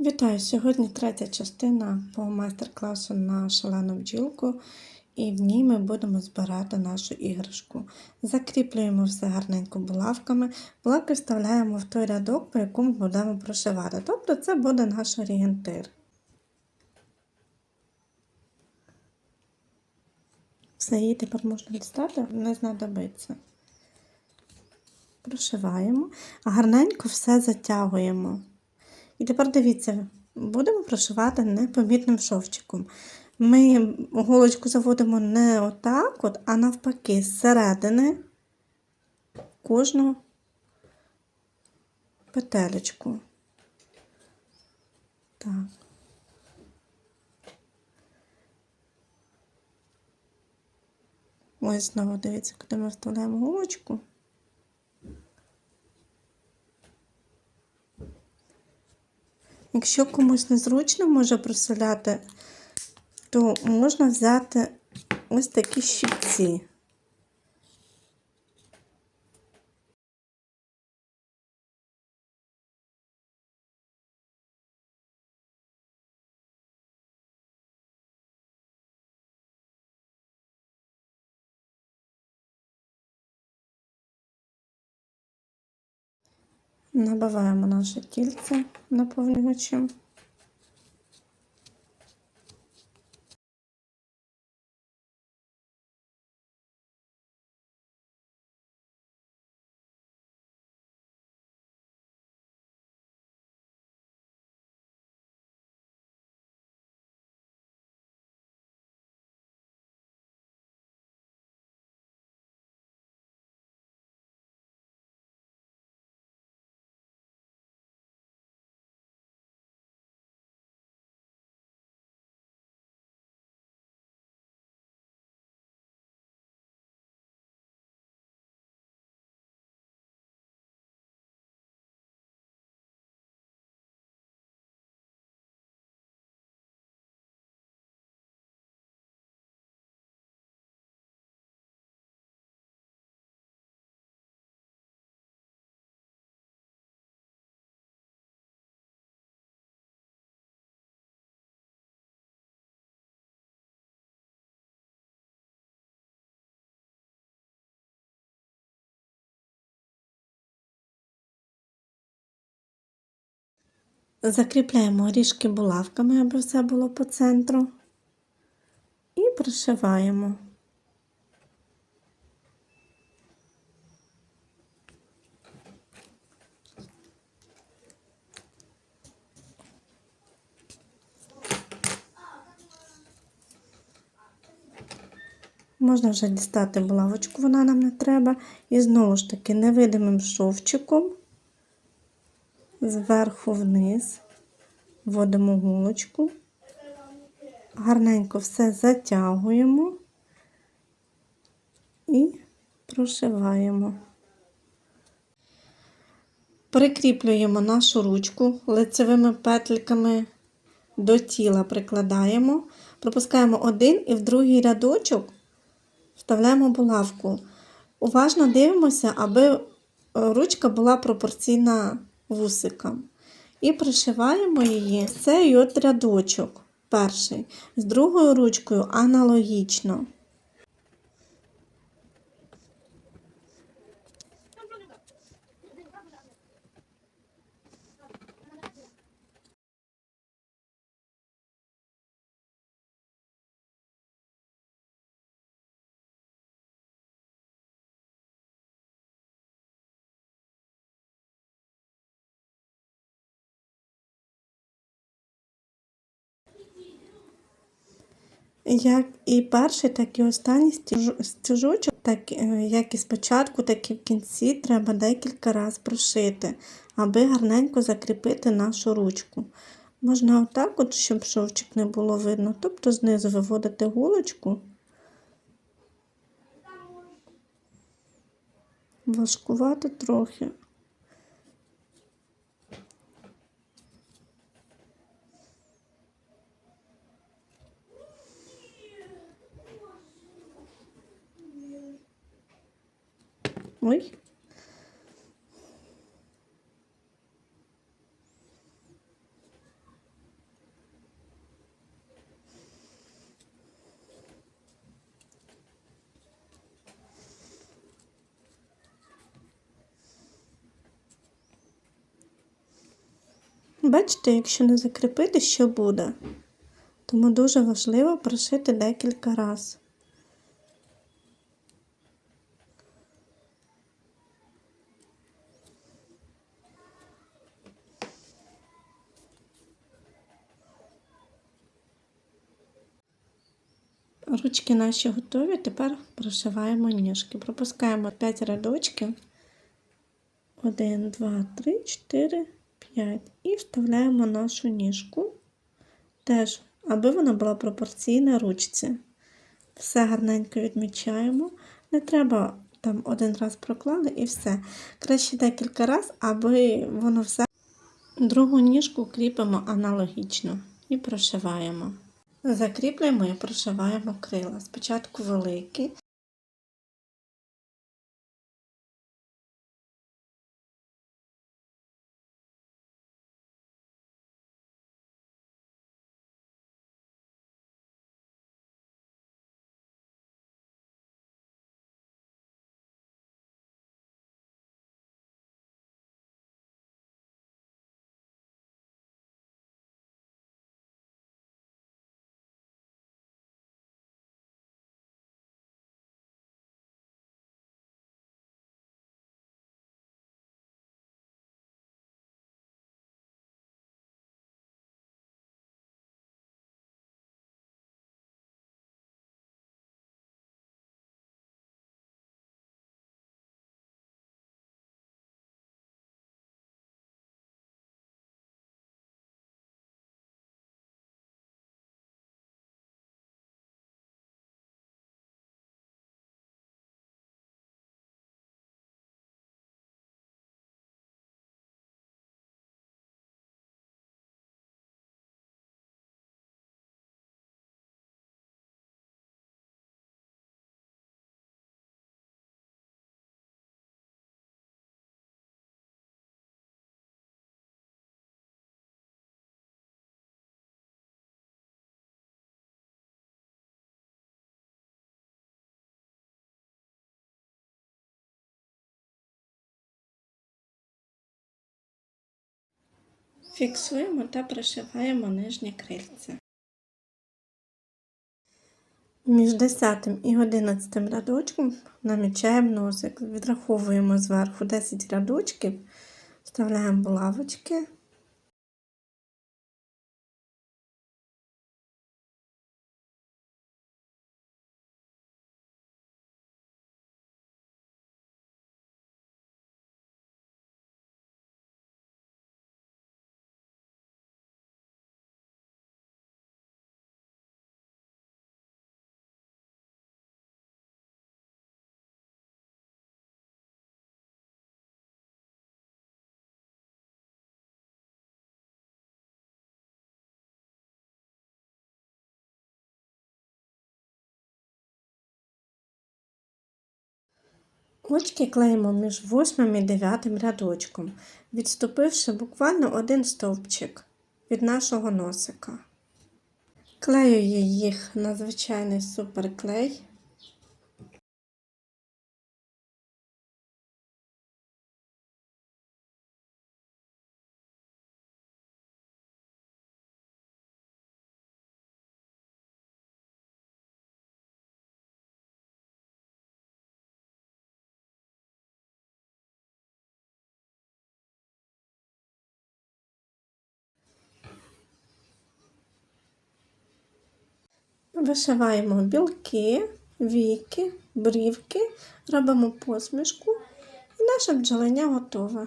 Вітаю! Сьогодні третя частина по майстер-класу на шалену бджілку, і в ній ми будемо збирати нашу іграшку. Закріплюємо все гарненько булавками, булавки вставляємо в той рядок, по якому будемо прошивати. Тобто це буде наш орієнтир. Все, її тепер можна дістати, не знадобиться. Прошиваємо, а гарненько все затягуємо. І тепер дивіться, будемо прошивати непомітним шовчиком. Ми голочку заводимо не отак, от, а навпаки, зсередини кожну петелечку. Так. Ось знову дивіться, куди ми вставляємо голочку. Якщо комусь незручно може проселяти, то можна взяти ось такі щипці. Набиваємо наше тільце наповнювачем. Закріпляємо ріжки булавками, аби все було по центру. І пришиваємо. Можна вже дістати булавочку, вона нам не треба. І знову ж таки невидимим шовчиком зверху вниз, вводимо гулочку, гарненько все затягуємо. І прошиваємо. Прикріплюємо нашу ручку. Лицевими петельками до тіла прикладаємо, пропускаємо один і в другий рядочок. Вставляємо булавку. Уважно дивимося, аби ручка була пропорційна вусикам. І пришиваємо її цей от рядочок перший. З другою ручкою аналогічно. Як і перший, так і останній стіжочок, так е, як і спочатку, так і в кінці, треба декілька разів прошити, аби гарненько закріпити нашу ручку. Можна отак, от, щоб шовчик не було видно, тобто знизу виводити гулочку. Важкувати трохи. Ой. Бачите, якщо не закріпити, що буде, тому дуже важливо прошити декілька разів. Ручки наші готові, тепер прошиваємо ніжки. Пропускаємо 5 рядочків. 1, 2, 3, 4, 5. І вставляємо нашу ніжку. Теж, аби вона була пропорційна ручці. Все гарненько відмічаємо. Не треба там один раз проклали і все. Краще декілька разів, аби воно все. Другу ніжку кріпимо аналогічно і прошиваємо. Закріплюємо і прошиваємо крила. Спочатку великі. Фіксуємо та пришиваємо нижнє крильце. Між 10 і 11 рядочком намічаємо носик. Відраховуємо зверху 10 рядочків, вставляємо булавочки. Очки клеїмо між восьмим і 9 рядочком, відступивши буквально один стовпчик від нашого носика. Клею їх на звичайний суперклей. Вишиваємо білки, віки, брівки, робимо посмішку і наше бджолення готове.